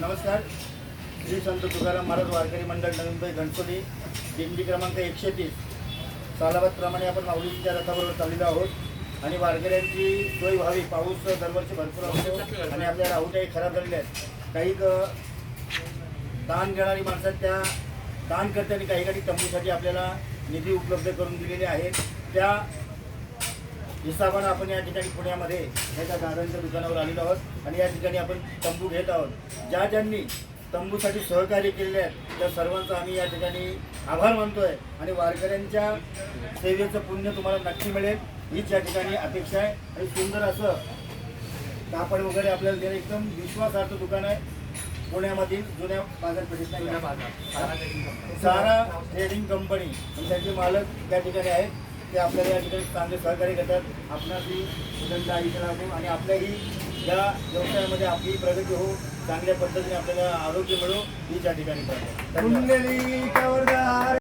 नमस्कार. श्री संत तुकाराम महाराज वारकरी मंडळ नवीनबाई घनसोली दिंडी क्रमांक एकशे तीस सालाबादप्रमाणे आपण माऊलीच्या रथाबरोबर चाललेलो आहोत. आणि वारकऱ्यांची सोय व्हावी. पाऊस दरवर्षी भरपूर असतो आणि आपल्या राहुट्याही खराब झालेल्या आहेत. काही क- दान घेणारी माणसं त्या दानकर्त्यांनी काही काही तंबूसाठी आपल्याला निधी उपलब्ध करून दिलेले आहेत. त्या हिसाबानं आपण या ठिकाणी पुण्यामध्ये एका दादांच्या दुकानावर आलेलो आहोत आणि या ठिकाणी आपण तंबू घेत आहोत. ज्या ज्यांनी तंबूसाठी सहकार्य केलेले आहेत त्या सर्वांचा आम्ही या ठिकाणी आभार मानतोय आणि वारकऱ्यांच्या सेवेचं पुण्य तुम्हाला नक्की मिळेल. हीच या ठिकाणी अपेक्षा आहे. आणि सुंदर असं कापड वगैरे आपल्याला देणं एकदम विश्वासार्थ दुकान आहे. पुण्यामधील जुन्या बाजारपेठेत सारा ट्रेडिंग कंपनी आणि त्याचे मालक त्या ठिकाणी आहेत. ते आपल्याला या ठिकाणी चांगले सहकार्य करतात आपणाशी मुलांचा आयुष्य लाभो आणि आपल्याही या व्यवसायामध्ये आपली प्रगती हो चांगल्या पद्धतीने आपल्याला आरोग्य मिळो ही त्या ठिकाणी धन्यवाद.